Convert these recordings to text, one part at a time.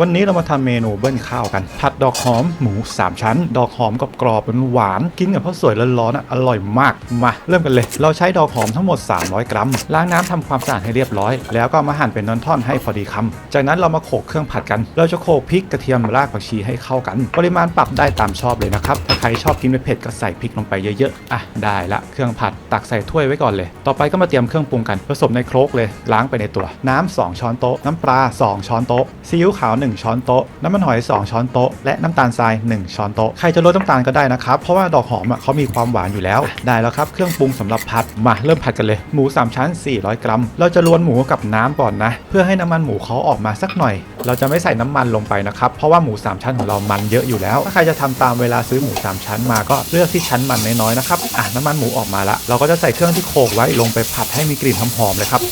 วันนี้เรามาทำเมนูเบิ้ลข้าวกัน ผัดดอกหอมหมู 3 ชั้น ดอกหอมกับกรอบเป็นหวานกินกับข้าวสวยร้อนๆอะอร่อยมากมาเริ่มกันเลย เราใช้ดอกหอมทั้งหมด 300 กรัม ล้างน้ำทำความสะอาดให้เรียบร้อย แล้วก็มาหั่นเป็นท่อนๆให้พอดีคำจากนั้นเรามาโขลกเครื่องผัดกัน เราจะโขลกพริกกระเทียมรากผักชีให้เข้ากัน ปริมาณปรับได้ตามชอบเลยนะครับ ถ้าใครชอบกินเผ็ดก็ใส่พริกลงไปเยอะๆ อะได้ละ เครื่องผัดตักใส่ถ้วยไว้ก่อนเลย ต่อไปก็มาเตรียมเครื่องปรุงกัน ผสมในโครกเลย ล้างไปในตัว น้ำ2ช้อนโต๊ะ น้ำปลา 2 ช้อนโต๊ะ ซีอิ๊วขาว 1 ช้อนโต๊ะ น้ำมันหอย 2 ช้อนโต๊ะและน้ำตาลทราย 1 ช้อนโต๊ะ ใครจะลดน้ำตาลก็ได้นะครับ เพราะว่าดอกหอมอะเขามีความหวานอยู่แล้ว ได้แล้วครับ เครื่องปรุงสำหรับผัด มาเริ่มผัดกันเลย หมู 3 ชั้น 400 กรัม เราจะลวนหมูกับน้ำก่อนนะ เพื่อให้น้ำมันหมูเขาออกมาสักหน่อย เราจะไม่ใส่น้ำมันลงไปนะครับ เพราะว่าหมู 3 ชั้นของเรามันเยอะอยู่แล้ว ถ้าใครจะทำตามเวลาซื้อหมู 3 ชั้นมาก็เลือกที่ชั้นมันน้อยๆนะครับ อะน้ำมันหมูออกมาละ เราก็จะใส่เครื่องที่โขลกไว้ลงไปผัดให้มีกลิ่นหอมๆเลยครับ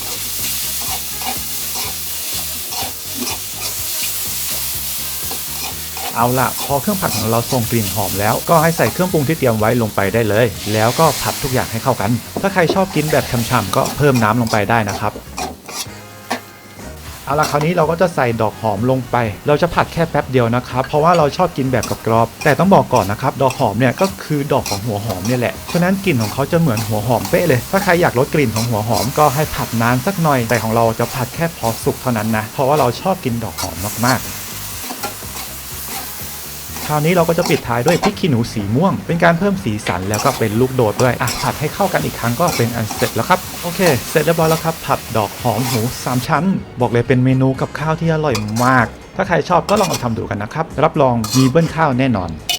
เอาล่ะพอเครื่องผัดของเราส่งกลิ่นหอมแล้ว ก็ให้ใส่เครื่องปรุงที่เตรียมไว้ลงไปได้เลย แล้วก็ผัดทุกอย่างให้เข้ากัน ถ้าใครชอบกินแบบช่ำๆก็เพิ่มน้ำลงไปได้นะครับเอาล่ะคราวนี้เราก็จะใส่ดอกหอมลงไป เราจะผัดแค่แป๊บเดียวนะครับ เพราะว่าเราชอบกินแบบกรอบๆแต่ต้องบอกก่อนนะครับ ดอกหอมเนี่ยก็คือดอกของหัวหอมเนี่ยแหละ ฉะนั้นกลิ่นของเขาจะเหมือนหัวหอมเป๊ะเลย ถ้าใครอยากลดกลิ่นของหัวหอมก็ให้ผัดนานสักหน่อย แต่ของเราจะผัดแค่พอสุกเท่านั้นนะ เพราะว่าเราชอบกินดอกหอมมากๆ คราวนี้เราก็จะปิดท้ายด้วยพริกขี้หนูสีม่วง เป็นการเพิ่มสีสันแล้วก็เป็นลูกโดดด้วยอะผัดให้เข้ากันอีกครั้งก็เป็นอันเสร็จแล้วครับโอเค เสร็จเรียบร้อยแล้วครับ ผัดดอกหอมหู3ชั้น บอกเลยเป็นเมนูกับข้าวที่อร่อยมาก ถ้าใครชอบก็ลองเอาทำดูกันนะครับ รับรองมีเบิ้ลข้าวแน่นอน